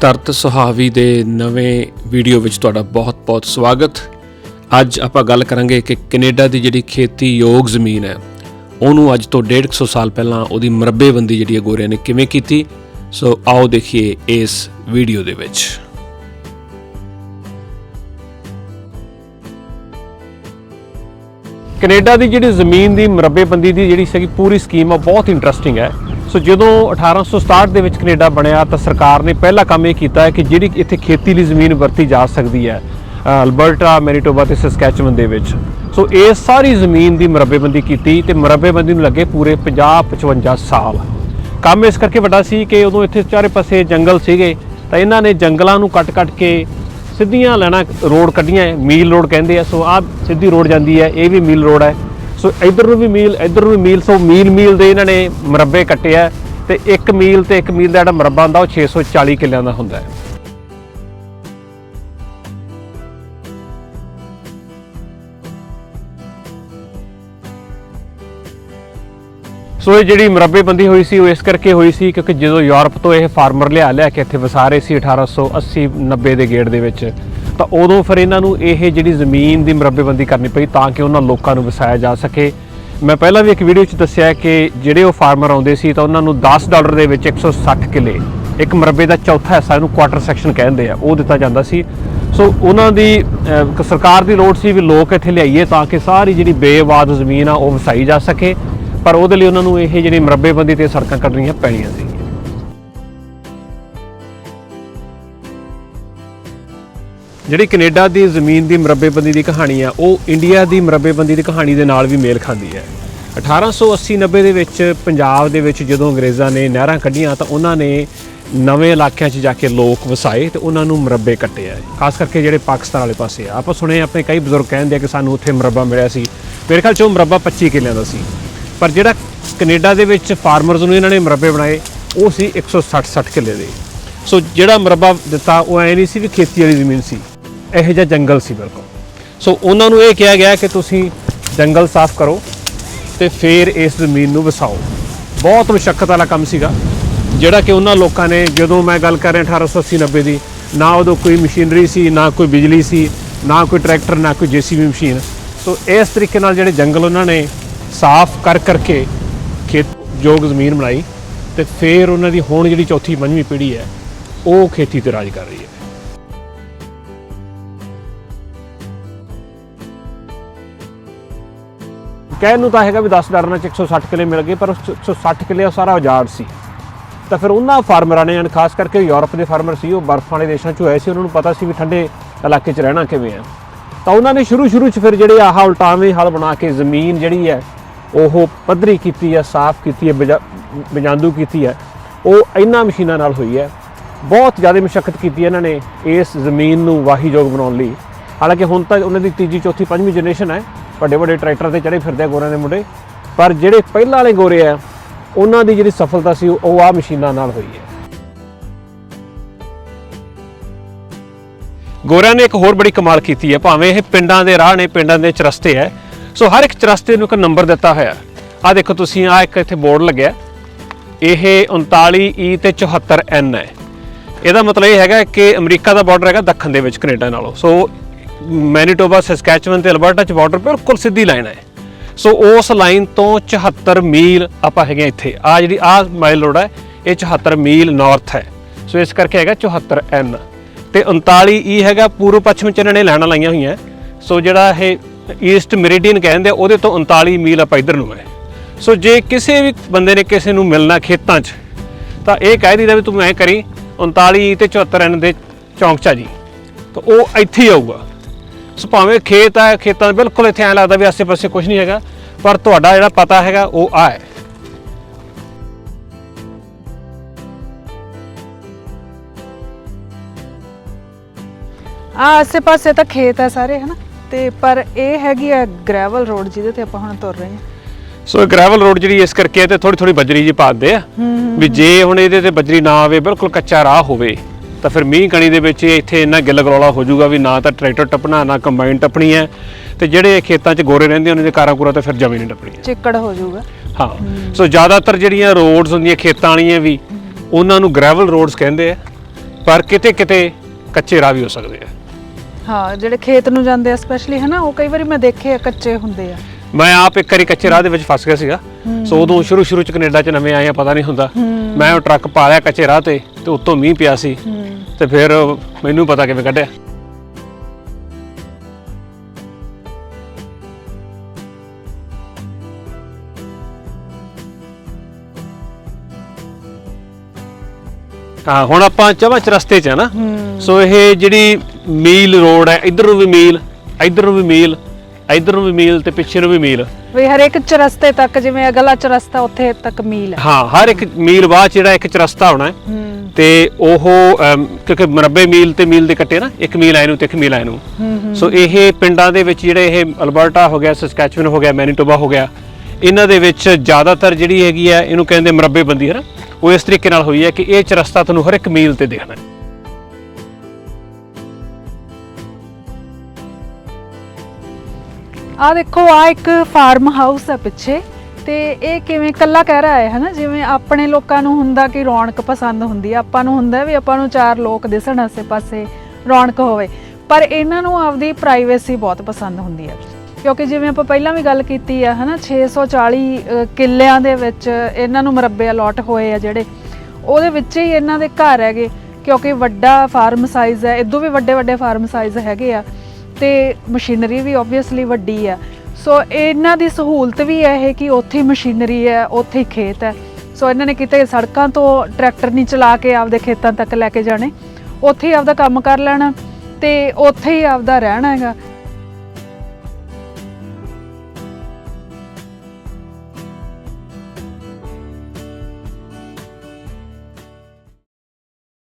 ਤਰਤ ਸੁਹਾਵੀ ਦੇ ਨਵੇਂ ਵੀਡੀਓ ਵਿੱਚ ਤੁਹਾਡਾ ਬਹੁਤ-ਬਹੁਤ ਸਵਾਗਤ। ਅੱਜ ਆਪਾਂ ਗੱਲ ਕਰਾਂਗੇ ਕਿ ਕੈਨੇਡਾ ਦੀ ਜਿਹੜੀ ਖੇਤੀ ਯੋਗ ਜ਼ਮੀਨ ਹੈ, ਉਹਨੂੰ ਅੱਜ ਤੋਂ 150 ਸਾਲ ਪਹਿਲਾਂ ਉਹਦੀ ਮਰੱਬੇਬੰਦੀ ਜਿਹੜੀ ਹੈ ਗੋਰਿਆਂ ਨੇ ਕਿਵੇਂ ਕੀਤੀ? ਸੋ ਆਓ ਦੇਖੀਏ ਇਸ ਵੀਡੀਓ ਦੇ ਵਿੱਚ। ਕੈਨੇਡਾ ਦੀ ਜਿਹੜੀ ਜ਼ਮੀਨ ਦੀ ਮਰੱਬੇਬੰਦੀ ਦੀ ਜਿਹੜੀ ਸੀਗੀ ਪੂਰੀ ਸਕੀਮ ਆ, ਬਹੁਤ ਇੰਟਰਸਟਿੰਗ ਹੈ। ਸੋ ਜਦੋਂ 1867 ਦੇ ਵਿੱਚ ਕੈਨੇਡਾ ਬਣਿਆ ਤਾਂ ਸਰਕਾਰ ਨੇ ਪਹਿਲਾ ਕੰਮ ਇਹ ਕੀਤਾ ਹੈ ਕਿ ਜਿਹੜੀ ਇੱਥੇ ਖੇਤੀ ਲਈ ਜ਼ਮੀਨ ਵਰਤੀ ਜਾ ਸਕਦੀ ਹੈ ਅਲਬਰਟਾ, ਮੈਨੀਟੋਬਾ ਤੇ ਸਸਕੈਚੁਅਨ ਦੇ ਵਿੱਚ। ਸੋ ਇਹ ਸਾਰੀ ਜ਼ਮੀਨ ਦੀ ਮਰੱਬੇਬੰਦੀ ਕੀਤੀ ਤੇ ਮਰੱਬੇਬੰਦੀ ਨੂੰ ਲੱਗੇ ਪੂਰੇ 50 55 ਸਾਲ। ਕੰਮ ਇਸ ਕਰਕੇ ਵੱਡਾ ਸੀ ਕਿ ਉਦੋਂ ਇੱਥੇ ਚਾਰੇ ਪਾਸੇ ਜੰਗਲ ਸੀਗੇ, ਤਾਂ ਇਹਨਾਂ ਨੇ ਜੰਗਲਾਂ ਨੂੰ ਕੱਟ-ਕੱਟ ਕੇ ਸਿੱਧੀਆਂ ਲੈਣਾ ਰੋਡ ਕੱਢੀਆਂ ਮੀਲ ਰੋਡ ਕਹਿੰਦੇ ਆ। ਸੋ ਆਹ ਸਿੱਧੀ ਰੋਡ ਜਾਂਦੀ ਹੈ, ਇਹ ਵੀ ਮੀਲ ਰੋਡ ਹੈ। ਸੋ ਇਧਰ ਨੂੰ ਵੀ ਮੀਲ, ਇਧਰ ਨੂੰ ਵੀ ਮੀਲ, ਸੋ ਮੀਲ ਮੀਲ ਦੇ ਇਹਨਾਂ ਨੇ ਮਰੱਬੇ ਕੱਟੇ ਤੇ ਇੱਕ ਮੀਲ ਤੇ ਇੱਕ ਮੀਲ ਦਾ ਜਿਹੜਾ ਮਰੱਬਾ ਹੁੰਦਾ, ਉਹ 640 ਕਿੱਲਿਆਂ ਦਾ ਹੁੰਦਾ ਹੈ। ਸੋ ਇਹ ਜਿਹੜੀ ਮਰੱਬੇਬੰਦੀ ਹੋਈ ਸੀ, ਉਹ ਇਸ ਕਰਕੇ ਹੋਈ ਸੀ ਕਿਉਂਕਿ ਜਦੋਂ ਯੂਰਪ ਤੋਂ ਇਹ ਫਾਰਮਰ ਲਿਆ ਲਿਆ ਕੇ ਇੱਥੇ ਵਸਾ ਰਹੇ ਸੀ 1880 90 ਦੇ ਗੇੜ ਦੇ ਵਿੱਚ ਤਾਂ ਉਦੋਂ ਫਿਰ ਇਹਨਾਂ ਨੂੰ ਇਹ ਜਿਹੜੀ ਜ਼ਮੀਨ ਦੀ ਮਰੱਬੇਬੰਦੀ ਕਰਨੀ ਪਈ ਤਾਂ ਕਿ ਉਹਨਾਂ ਲੋਕਾਂ ਨੂੰ ਵਸਾਇਆ ਜਾ ਸਕੇ। ਮੈਂ ਪਹਿਲਾਂ ਵੀ ਇੱਕ ਵੀਡੀਓ 'ਚ ਦੱਸਿਆ ਕਿ ਜਿਹੜੇ ਉਹ ਫਾਰਮਰ ਆਉਂਦੇ ਸੀ ਤਾਂ ਉਹਨਾਂ ਨੂੰ 10 ਡਾਲਰ ਦੇ ਵਿੱਚ 160 ਕਿੱਲੇ, ਇੱਕ ਮਰੱਬੇ ਦਾ ਚੌਥਾ ਹਿੱਸਾ ਇਹਨੂੰ ਕੁਆਟਰ ਸੈਕਸ਼ਨ ਕਹਿੰਦੇ ਆ, ਉਹ ਦਿੱਤਾ ਜਾਂਦਾ ਸੀ। ਸੋ ਉਹਨਾਂ ਦੀ ਸਰਕਾਰ ਦੀ ਲੋੜ ਸੀ ਵੀ ਲੋਕ ਇੱਥੇ ਲਿਆਈਏ ਤਾਂ ਕਿ ਸਾਰੀ ਜਿਹੜੀ ਬੇਆਬਾਦ ਜ਼ਮੀਨ ਆ ਉਹ ਵਸਾਈ ਜਾ ਸਕੇ, ਪਰ ਉਹਦੇ ਲਈ ਉਹਨਾਂ ਨੂੰ ਇਹ ਜਿਹੜੀ ਮਰੱਬੇਬੰਦੀ ਤੇ ਸੜਕਾਂ ਕੱਢਣੀਆਂ ਪੈਣੀਆਂ ਸੀ। ਜਿਹੜੀ ਕੈਨੇਡਾ ਦੀ ਜ਼ਮੀਨ ਦੀ ਮਰੱਬੇਬੰਦੀ ਦੀ ਕਹਾਣੀ ਆ, ਉਹ ਇੰਡੀਆ ਦੀ ਮਰੱਬੇਬੰਦੀ ਦੀ ਕਹਾਣੀ ਦੇ ਨਾਲ ਵੀ ਮੇਲ ਖਾਂਦੀ ਹੈ। 1880-90 ਦੇ ਵਿੱਚ ਪੰਜਾਬ ਦੇ ਵਿੱਚ ਜਦੋਂ ਅੰਗਰੇਜ਼ਾਂ ਨੇ ਨਹਿਰਾਂ ਕੱਢੀਆਂ ਤਾਂ ਉਹਨਾਂ ਨੇ ਨਵੇਂ ਇਲਾਕਿਆਂ 'ਚ ਜਾ ਕੇ ਲੋਕ ਵਸਾਏ ਤੇ ਉਹਨਾਂ ਨੂੰ ਮਰੱਬੇ ਕੱਟੇ ਆ। ਖਾਸ ਕਰਕੇ ਜਿਹੜੇ ਪਾਕਿਸਤਾਨ ਵਾਲੇ ਪਾਸੇ ਆ। ਆਪਾਂ ਸੁਣੇ ਆਪਣੇ ਕਈ ਬਜ਼ੁਰਗ ਕਹਿੰਦੇ ਆ ਕਿ ਸਾਨੂੰ ਉੱਥੇ ਮਰੱਬਾ ਮਿਲਿਆ ਸੀ। ਮੇਰੇ ਖਿਆਲ 'ਚ ਉਹ ਮਰੱਬਾ 25 ਕਿੱਲਿਆਂ ਦਾ ਸੀ। ਪਰ ਜਿਹੜਾ ਕੈਨੇਡਾ ਦੇ ਵਿੱਚ ਫਾਰਮਰਸ ਨੂੰ ਇਹਨਾਂ ਨੇ ਮਰੱਬੇ ਬਣਾਏ, ਉਹ ਸੀ 160 60 ਕਿੱਲੇ ਦੇ। ਸੋ ਜਿਹੜਾ ਮਰੱਬਾ ਦਿੱਤਾ, ਉਹ ਐ ਨਹੀਂ ਸੀ ਵੀ ਖੇਤੀ ਵਾਲੀ ਜ਼ਮੀਨ ਸੀ। ਇਹੋ ਜਿਹਾ ਜੰਗਲ ਸੀ ਬਿਲਕੁਲ। ਸੋ ਉਹਨਾਂ ਨੂੰ ਇਹ ਕਿਹਾ ਗਿਆ ਕਿ ਤੁਸੀਂ ਜੰਗਲ ਸਾਫ਼ ਕਰੋ ਤੇ ਫਿਰ ਇਸ ਜ਼ਮੀਨ ਨੂੰ ਵਸਾਓ। ਬਹੁਤ ਮੁਸ਼ਕਲ ਵਾਲਾ ਕੰਮ ਸੀਗਾ। ਜਿਹੜਾ ਕਿ ਉਹਨਾਂ ਲੋਕਾਂ ਨੇ ਜਦੋਂ ਮੈਂ ਗੱਲ ਕਰ ਰਿਹਾ 1880 90 ਦੀ, ਨਾ ਉਦੋਂ ਕੋਈ ਮਸ਼ੀਨਰੀ ਸੀ, ਨਾ ਕੋਈ ਬਿਜਲੀ ਸੀ, ਨਾ ਕੋਈ ਟਰੈਕਟਰ, ਨਾ ਕੋਈ ਜੀਸੀਬੀ ਮਸ਼ੀਨ। ਸੋ ਇਸ ਤਰੀਕੇ ਨਾਲ ਜਿਹੜੇ ਜੰਗਲ ਉਹਨਾਂ ਨੇ ਸਾਫ਼ ਕਰ ਕਰਕੇ ਖੇਤ ਯੋਗ ਜ਼ਮੀਨ ਬਣਾਈ ਤੇ ਫਿਰ ਉਹਨਾਂ ਦੀ ਹੁਣ ਜਿਹੜੀ ਚੌਥੀ ਪੰਜਵੀਂ ਪੀੜ੍ਹੀ ਹੈ, ਉਹ ਖੇਤੀ ਤੇ ਰਾਜ ਕਰ ਰਹੀ ਹੈ। ਕਹਿਣ ਨੂੰ ਤਾਂ ਹੈਗਾ ਵੀ 10 ਡਾਲਰਾਂ ਚ 160 ਕਿੱਲੇ ਮਿਲ ਗਏ, ਪਰ ਉਸ 160 ਕਿੱਲੇ ਉਹ ਸਾਰਾ ਉਜਾੜ ਸੀ। ਤਾਂ ਫਿਰ ਉਹਨਾਂ ਫਾਰਮਰਾਂ ਨੇ ਖਾਸ ਕਰਕੇ ਯੂਰਪ ਦੇ ਫਾਰਮਰ ਸੀ, ਉਹ ਬਰਫ਼ ਵਾਲੇ ਦੇਸ਼ਾਂ ਚੋਂ ਆਏ ਸੀ, ਉਹਨਾਂ ਨੂੰ ਪਤਾ ਸੀ ਵੀ ਠੰਡੇ ਇਲਾਕੇ 'ਚ ਰਹਿਣਾ ਕਿਵੇਂ ਆ। ਤਾਂ ਉਹਨਾਂ ਨੇ ਸ਼ੁਰੂ ਸ਼ੁਰੂ 'ਚ ਫਿਰ ਜਿਹੜੇ ਆਹ ਉਲਟਾਵੇਂ ਹਲ ਬਣਾ ਕੇ ਜ਼ਮੀਨ ਜਿਹੜੀ ਹੈ, ਉਹ ਪੱਧਰੀ ਕੀਤੀ ਹੈ, ਸਾਫ਼ ਕੀਤੀ ਹੈ, ਬਿਜਾ- ਬਿਜਾਂਦੂ ਕੀਤੀ ਹੈ, ਉਹ ਇਹਨਾਂ ਮਸ਼ੀਨਾਂ ਨਾਲ ਹੋਈ ਹੈ। ਬਹੁਤ ਜ਼ਿਆਦਾ ਮੁਸ਼ਕਲ ਕੀਤੀ ਇਹਨਾਂ ਨੇ ਇਸ ਜ਼ਮੀਨ ਨੂੰ ਵਾਹੀਯੋਗ ਬਣਾਉਣ ਲਈ। ਹਾਲਾਂਕਿ ਹੁਣ ਤਾਂ ਉਹਨਾਂ ਦੀ ਤੀਜੀ, ਚੌਥੀ, ਪੰਜਵੀਂ ਜਨਰੇਸ਼ਨ ਹੈ ਵੱਡੇ ਵੱਡੇ ਟਰੈਕਟਰ ਤੇ ਚੜੇ ਫਿਰਦੇ ਆ ਗੋਰਿਆਂ ਦੇ ਮੁੰਡੇ। ਪਰ ਜਿਹੜੇ ਪਹਿਲਾਂ ਵਾਲੇ ਗੋਰੇ ਆ, ਉਹਨਾਂ ਦੀ ਜਿਹੜੀ ਸਫਲਤਾ ਸੀ, ਉਹ ਆ ਮਸ਼ੀਨਾਂ ਨਾਲ ਹੋਈ ਹੈ। ਗੋਰਿਆਂ ਨੇ ਇੱਕ ਹੋਰ ਬੜੀ ਕਮਾਲ ਕੀਤੀ ਹੈ। ਭਾਵੇਂ ਇਹ ਪਿੰਡਾਂ ਦੇ ਰਾਹ ਨੇ, ਪਿੰਡਾਂ ਦੇ ਚਰਸਤੇ ਹੈ। ਸੋ ਹਰ ਇੱਕ ਚਰਸਤੇ ਨੂੰ ਇੱਕ ਨੰਬਰ ਦਿੱਤਾ ਹੋਇਆ। ਆ ਦੇਖੋ ਤੁਸੀਂ ਆ ਇੱਕ ਇੱਥੇ ਬੋਰਡ ਲੱਗਿਆ। ਇਹ 39E ਤੇ 74N ਹੈ। ਇਹਦਾ ਮਤਲਬ ਇਹ ਹੈਗਾ ਕਿ ਅਮਰੀਕਾ ਦਾ ਬਾਰਡਰ ਹੈਗਾ ਦੱਖਣ ਦੇ ਵਿੱਚ ਕੈਨੇਡਾ ਨਾਲੋਂ। ਸੋ ਮੈਨੀਟੋਬਾ, ਸਸਕੈਚੁਅਨ ਤੇ ਅਲਬਰਟਾ ਚ ਬਾਰਡਰ ਬਿਲਕੁਲ ਸਿੱਧੀ ਲਾਈਨ ਹੈ। ਸੋ ਉਸ ਲਾਈਨ ਤੋਂ 74 ਮੀਲ ਆਪਾਂ ਹੈਗੇ ਹਾਂ ਇੱਥੇ। ਆ ਜਿਹੜੀ ਆ ਮਾਈਲ ਰੋਡ ਹੈ, ਇਹ 74 ਮੀਲ ਨਾਰਥ ਹੈ। ਸੋ ਇਸ ਕਰਕੇ ਹੈਗਾ 74N ਤੇ 39E ਹੈਗਾ, ਪੂਰਬ ਪੱਛਮ ਚ ਇਹਨਾਂ ਨੇ ਲਾਈਨਾਂ ਲਾਈਆਂ ਹੋਈਆਂ। ਸੋ ਜਿਹੜਾ ਇਹ ਈਸਟ ਮੈਰੀਡੀਅਨ ਕਹਿੰਦੇ ਆ, ਉਹਦੇ ਤੋਂ 39 ਮੀਲ ਆਪਾਂ ਇਧਰ ਨੂੰ ਹੈ। ਸੋ ਜੇ ਕਿਸੇ ਵੀ ਬੰਦੇ ਨੇ ਕਿਸੇ ਨੂੰ ਮਿਲਣਾ ਖੇਤਾਂ 'ਚ, ਤਾਂ ਇਹ ਕਹਿ ਦਿੰਦਾ ਵੀ ਤੂੰ ਐ ਕਰੀ 39 ਤੇ 74 ਐਨ ਦੇ ਚੌਂਕ 'ਚ ਆ ਜੀ। ਤਾਂ ਉਹ ਇੱਥੇ ਹੀ ਆਊਗਾ। ਸੋ ਭਾਵੇਂ ਖੇਤ ਆ ਖੇਤਾਂ ਦੇ ਬਿਲਕੁਲ ਇੱਥੇ ਐ ਲੱਗਦਾ ਵੀ ਆਸੇ-ਪਾਸੇ ਕੁਝ ਨਹੀਂ ਹੈਗਾ ਪਰ ਤੁਹਾਡਾ ਜਿਹੜਾ ਪਤਾ ਹੈਗਾ ਉਹ ਆ ਹੈ। ਆ ਆਸੇ ਪਾਸੇ ਤਾਂ ਖੇਤ ਹੈ ਸਾਰੇ ਹਨਾ? ਤੇ ਪਰ ਇਹ ਹੈਗੀ ਆ ਗ੍ਰੈਵਲ ਰੋਡ ਜਿਹਦੇ ਤੇ ਆਪਾਂ ਹੁਣ ਤੁਰ ਰਹੇ ਹਾਂ। ਸੋ ਗ੍ਰੈਵਲ ਰੋਡ ਜਿਹੜੀ ਇਸ ਕਰਕੇ ਤੇ ਥੋੜੀ ਥੋੜੀ ਬਜਰੀ ਜੀ ਪਾਉਂਦੇ ਆ ਵੀ ਜੇ ਹੁਣ ਇਹਦੇ ਤੇ ਬਜਰੀ ਨਾ ਆਵੇ ਬਿਲਕੁਲ ਕੱਚਾ ਰਾਹ ਹੋਵੇ। ਤਾਂ ਫਿਰ ਮੀਂਹ ਕਣੀ ਦੇ ਵਿੱਚ ਇੱਥੇ ਇੰਨਾ ਗਿੱਲ ਗਰੌਲਾ ਹੋ ਜਾਊਗਾ ਵੀ ਨਾ ਤਾਂ ਟਰੈਕਟਰ ਟੱਪਣਾ ਨਾ ਕੰਬਾਈਨ ਟੱਪਣੀ ਹੈ। ਤੇ ਜਿਹੜੇ ਖੇਤਾਂ 'ਚ ਗੋਰੇ ਰਹਿੰਦੇ ਉਹਨਾਂ ਦੇ ਕਾਰਾਂ ਕੂਰਾਂ ਤੇ ਫਿਰ ਜਮੀ ਨਹੀਂ ਟੱਪਣੀ ਚਿੱਕੜ ਹੋ ਜਾਊਗਾ। ਹਾਂ ਸੋ ਜ਼ਿਆਦਾਤਰ ਜਿਹੜੀਆਂ ਰੋਡਸ ਹੁੰਦੀਆਂ ਖੇਤਾਂ ਵਾਲੀਆਂ ਵੀ ਉਹਨਾਂ ਨੂੰ ਗ੍ਰੈਵਲ ਰੋਡਸ ਕਹਿੰਦੇ ਆ ਪਰ ਪਰ ਕਿਤੇ ਕਿਤੇ ਕੱਚੇ ਰਾਹ ਵੀ ਹੋ ਸਕਦੇ ਆ। ਹਾਂ ਜਿਹੜੇ ਖੇਤ ਨੂੰ ਜਾਂਦੇ ਆ ਸਪੈਸ਼ਲੀ ਹਨਾ ਉਹ ਕਈ ਵਾਰੀ ਮੈਂ ਦੇਖੇ ਆ ਕੱਚੇ ਹੁੰਦੇ ਆ। ਮੈਂ ਆਪ ਇੱਕ ਵਾਰੀ ਕੱਚੇ ਰਾਹ ਦੇ ਵਿੱਚ ਫਸ ਗਿਆ ਸੀਗਾ। ਸੋ ਉਦੋਂ ਸ਼ੁਰੂ ਸ਼ੁਰੂ ਚ ਕੈਨੇਡਾ ਚ ਨਵੇਂ ਆਏ ਆ ਪਤਾ ਨਹੀਂ ਹੁੰਦਾ। ਮੈਂ ਉਹ ਟਰੱਕ ਪਾ ਲਿਆ ਕੱਚੇ ਰਾਹ ਤੇ। ਤੇ ਉੱਤੋਂ ਮੀਂਹ ਪਿਆ ਸੀ ਹੂੰ। ਤੇ ਫਿਰ ਮੈਨੂੰ ਪਤਾ ਕਿਵੇਂ ਕੱਢਿਆ। ਹਾਂ ਹੁਣ ਆਪਾਂ ਚਵਾ ਚਰਸਤੇ ਚ ਆ ਨਾ। ਹੂੰ। ਸੋ ਇਹ ਜਿਹੜੀ ਮੀਲ ਰੋਡ ਹੈ ਇਧਰ ਨੂੰ ਵੀ ਮੀਲ ਇਧਰ ਨੂੰ ਵੀ ਮੀਲ ਇਧਰ ਨੂੰ ਵੀ ਮੀਲ ਤੇ ਪਿੱਛੇ ਨੂੰ ਵੀ ਮੀਲ। ਵੀ ਹਰ ਇੱਕ ਚਰਸਤੇ ਤੱਕ ਜਿਵੇਂ ਅਗਲਾ ਚਰਸਤਾ ਉੱਥੇ ਤੱਕ ਮੀਲ ਹੈ। ਹਾਂ ਹਰ ਇੱਕ ਮੀਲ ਬਾਅਦ ਜਿਹੜਾ ਇੱਕ ਚਰਸਤਾ ਹੋਣਾ ਹੈ ਹੂੰ। ਤੇ ਉਹ ਅਮ, ਕਿਉਂਕਿ ਮਰਬੇ ਮੀਲ ਤੇ ਮੀਲ ਦੇ ਕੱਟੇ ਨਾ ਇੱਕ ਮੀਲ ਆਏ ਨੂੰ ਤੇ ਇੱਕ ਮੀਲ ਆਏ ਨੂੰ। ਸੋ ਇਹ ਪਿੰਡਾਂ ਦੇ ਵਿੱਚ ਜਿਹੜੇ ਇਹ ਅਲਬਰਟਾ ਹੋ ਗਿਆ ਸਸਕੈਚੁਅਨ ਹੋ ਗਿਆ ਮੈਨੀਟੋਬਾ ਹੋ ਗਿਆ ਇਹਨਾਂ ਦੇ ਵਿੱਚ ਜ਼ਿਆਦਾਤਰ ਜਿਹੜੀ ਹੈਗੀ ਹੈ ਇਹਨੂੰ ਕਹਿੰਦੇ ਮਰਬੇ ਬੰਦੀ ਹੈ ਨਾ ਉਹ ਇਸ ਤਰੀਕੇ ਨਾਲ ਹੋਈ ਹੈ ਕਿ ਇਹ ਚਰਸਤਾ ਤੁਹਾਨੂੰ ਹਰ ਇੱਕ ਮੀਲ ਤੇ ਦਿਖਣਾ ਹੈ। ਆ ਦੇਖੋ ਆ ਇੱਕ ਫਾਰਮ ਹਾਊਸ ਹੈ ਪਿੱਛੇ ਤੇ ਇਹ ਕਿਵੇਂ ਕੱਲਾ ਕਹਿ ਰਿਹਾ ਹੈ ਹਨਾ? ਜਿਵੇਂ ਆਪਣੇ ਲੋਕਾਂ ਨੂੰ ਹੁੰਦਾ ਕਿ ਰੌਣਕ ਪਸੰਦ ਹੁੰਦੀ ਹੈ ਆਪਾਂ ਨੂੰ ਹੁੰਦਾ ਵੀ ਆਪਾਂ ਨੂੰ ਚਾਰ ਲੋਕ ਦਿਸਣ ਆਸੇ-ਪਾਸੇ ਰੌਣਕ ਹੋਵੇ। ਪਰ ਇਹਨਾਂ ਨੂੰ ਆਪਦੀ ਪ੍ਰਾਈਵੇਸੀ ਬਹੁਤ ਪਸੰਦ ਹੁੰਦੀ ਹੈ ਕਿਉਂਕਿ ਜਿਵੇਂ ਆਪਾਂ ਪਹਿਲਾਂ ਵੀ ਗੱਲ ਕੀਤੀ ਆ ਹਨਾ? 640 ਅ, ਕਿੱਲਿਆਂ ਦੇ ਵਿੱਚ ਇਹਨਾਂ ਨੂੰ ਮਰੱਬੇ ਅਲਾਟ ਹੋਏ ਆ ਜਿਹੜੇ। ਉਹਦੇ ਵਿੱਚ ਹੀ ਇਹਨਾਂ ਦੇ ਘਰ ਹੈਗੇ ਕਿਉਂਕਿ ਵੱਡਾ ਫਾਰਮ ਸਾਈਜ਼ ਹੈ ਇਦੋਂ ਵੀ ਵੱਡੇ ਵੱਡੇ ਫਾਰਮ ਸਾਈਜ਼ ਹੈਗੇ ਆ। ਤੇ ਮਸ਼ੀਨਰੀ ਵੀ ਆਬਵੀਅਸਲੀ ਵੱਡੀ ਹੈ ਸੋ ਇਹਨਾਂ ਦੀ ਸਹੂਲਤ ਵੀ ਹੈ ਇਹ ਕਿ ਉੱਥੇ ਹੀ ਮਸ਼ੀਨਰੀ ਹੈ, ਉੱਥੇ ਹੀ ਖੇਤ ਹੈ। ਸੋ ਇਹਨਾਂ ਨੇ ਕਿਤੇ ਸੜਕਾਂ ਤੋਂ ਟਰੈਕਟਰ ਨਹੀਂ ਚਲਾ ਕੇ ਆਪਦੇ ਖੇਤਾਂ ਤੱਕ ਲੈ ਕੇ ਜਾਣੇ। ਉੱਥੇ ਹੀ ਆਪਦਾ ਕੰਮ ਕਰ ਲੈਣਾ ਤੇ ਉੱਥੇ ਹੀ ਆਪਦਾ ਰਹਿਣਾ ਹੈਗਾ।